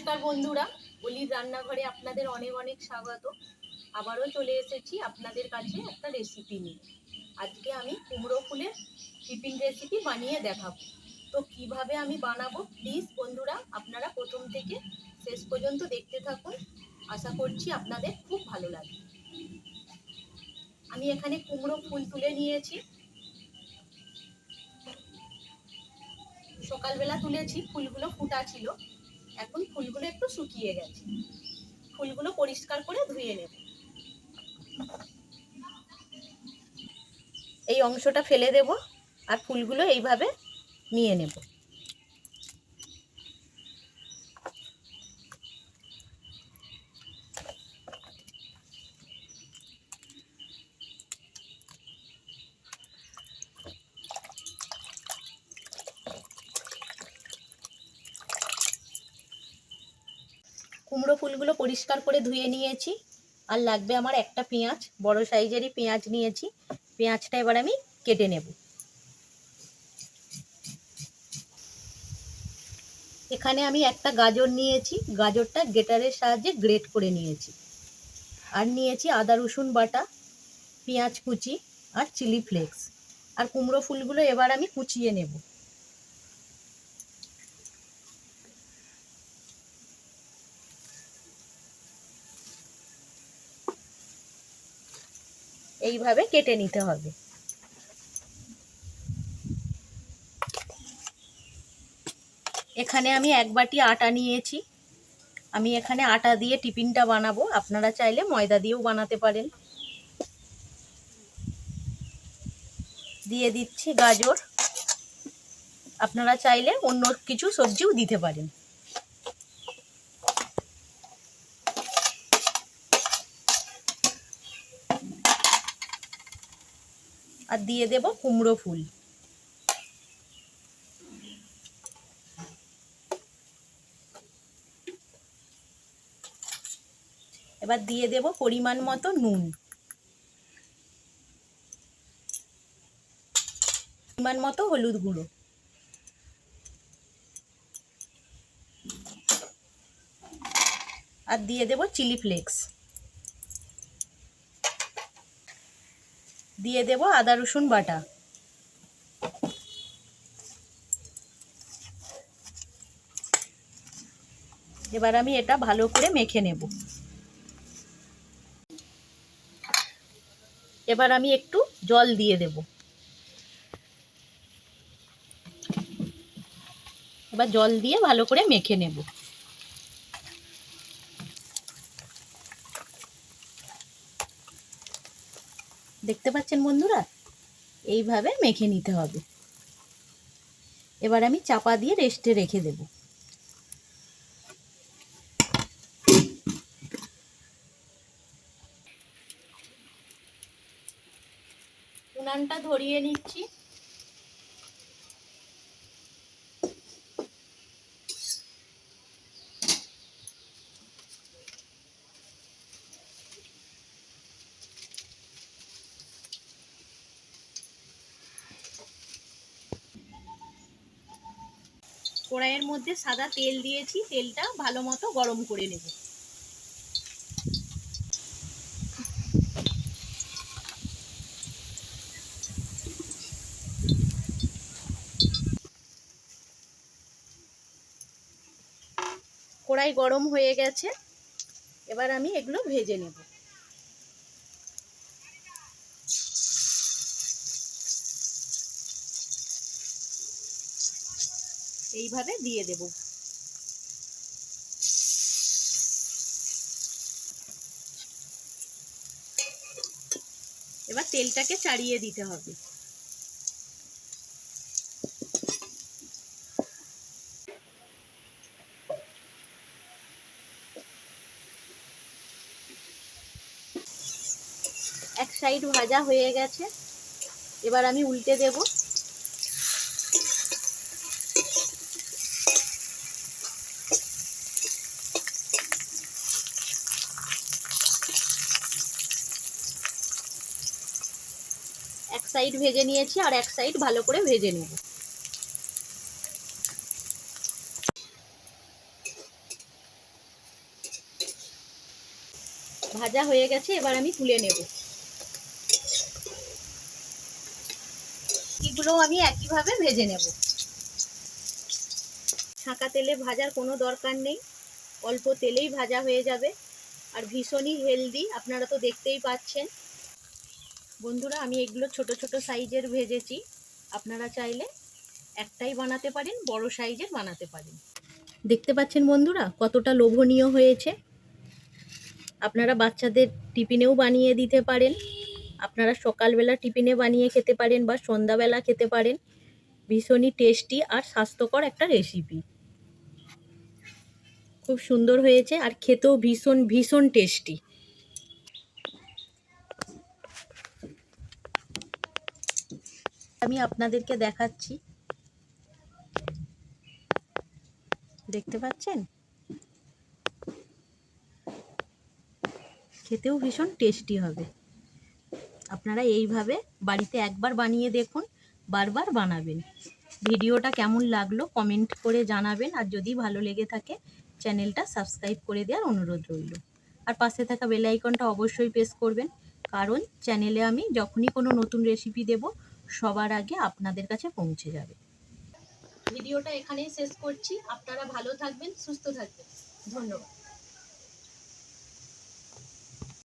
নমস্কার বন্ধুরা, অলির রান্নাঘরে আপনাদের অনেক অনেক স্বাগত। আবারও চলে এসেছি আপনাদের কাছে একটা রেসিপি নিয়ে। আজকে আমি কুমড়ো ফুলের টিফিন রেসিপি বানিয়ে দেখাবো। তো কীভাবে আমি বানাবো? প্লিজ বন্ধুরা, আপনারা প্রথম থেকে শেষ পর্যন্ত দেখতে থাকুন। আশা করছি আপনাদের খুব ভালো লাগে আমি এখানে কুমড়ো ফুল তুলে নিয়েছি। সকালবেলা তুলেছি, ফুলগুলো ফুটা ছিল। এখন ফুলগুলো একটু শুকিয়ে গেছে। ফুলগুলো পরিষ্কার করে ধুয়ে নেব। এই অংশটা ফেলে দেব আর ফুলগুলো এইভাবে নিয়ে নেব। কুমড়ো ফুলগুলো পরিষ্কার করে ধুয়ে নিয়েছি। আর লাগবে আমার একটা পেঁয়াজ, বড় সাইজেরই পেঁয়াজ নিয়েছি। পেঁয়াজটা এবার আমি কেটে নেব। এখানে আমি একটা গাজর নিয়েছি। গাজরটা গ্রেটারের সাহায্যে গ্রেট করে নিয়েছি। আর নিয়েছি আদা, রসুন বাটা, পেঁয়াজ কুচি আর চিলি ফ্লেক্স। আর কুমড়ো ফুলগুলো এবার আমি কুচিয়ে নেব। এইভাবে কেটে নিতে হবে। এখানে আমি এক বাটি আটা নিয়েছি। আমি এখানে আটা দিয়ে টিফিনটা বানাবো। আপনারা চাইলে ময়দা দিয়েও বানাতে পারেন। দিয়ে দিচ্ছি গাজর। আপনারা চাইলে অন্য কিছু সবজিও দিতে পারেন। আর দিয়ে দেব কুমড়ো ফুল। এবার দিয়ে দেব পরিমাণ মতো নুন। পরিমাণ মতো হলুদ গুঁড়ো। আর দিয়ে দেব চিলি ফ্লেক্স। দিয়ে দেব আদা, রসুন, বাটা। এবার আমি এটা ভালো করে মেখে নেব। এবার আমি একটু জল দিয়ে দেব। এবার জল দিয়ে ভালো করে মেখে নেব। দেখতে পাচ্ছেন বন্ধুরা? এইভাবে মেখে নিতে হবে। এবার আমি চাপা দিয়ে রেস্টে রেখে দেব। উনানটা ধরিয়ে নিচ্ছি। কড়াইয়ের মধ্যে সাদা তেল দিয়েছি, তেলটা ভালো মতো গরম করে নেব। কড়াই গরম হয়ে গেছে, এবার আমি এগুলো ভেজে নেব। এইভাবে দিয়ে দেব। এবার তেলটাকে চাড়িয়ে দিতে হবে। এক সাইড ভাজা হয়ে গেছে। এবার আমি উল্টে দেবো। সাইড ভেজে নিয়েছি আর এক সাইড ভালো করে ভেজে নেব। ভাজা হয়ে গেছে, এবার আমি তুলে নেব। এগুলো আমি একইভাবে ভেজে নেব। ছাঁকা তেলে ভাজার কোনো দরকার নেই, অল্প তেলেই ভাজা হয়ে যাবে। আর ভীষণই হেলদি আপনারা তো দেখতেই পাচ্ছেন। বন্ধুরা, আমি এগুলো ছোট ছোট সাইজের ভেজেছি। আপনারা চাইলে একটাই বানাতে পারেন, বড় সাইজের বানাতে পারেন। দেখতে পাচ্ছেন বন্ধুরা, কতটা লোভনীয় হয়েছে। আপনারা বাচ্চাদের টিফিনেও বানিয়ে দিতে পারেন। আপনারা সকালবেলা টিফিনে বানিয়ে খেতে পারেন বা সন্ধ্যাবেলা খেতে পারেন। ভীষণই টেস্টি আর স্বাস্থ্যকর একটা রেসিপি। খুব সুন্দর হয়েছে আর খেতেও ভীষণ ভীষণ টেস্টি। আমি আপনাদেরকে দেখাচ্ছি। দেখতে পাচ্ছেন? খেতেও ভীষণ টেস্টি হবে। আপনারা এইভাবে বাড়িতে একবার বানিয়ে দেখুন, বারবার বানাবেন। ভিডিওটা কেমন লাগল কমেন্ট করে জানাবেন, আর যদি ভালো লেগে থাকে, চ্যানেলটা সাবস্ক্রাইব করে দেওয়ার অনুরোধ রইল। আর পাশে থাকা বেল আইকনটা অবশ্যই প্রেস করবেন, কারণ চ্যানেলে আমি যখনই কোনো নতুন রেসিপি দেব সবার আগে আপনাদের কাছে পৌঁছে যাবে। ভিডিওটা এখানেই শেষ করছি। আপনারা ভালো থাকবেন, সুস্থ থাকবেন। ধন্যবাদ।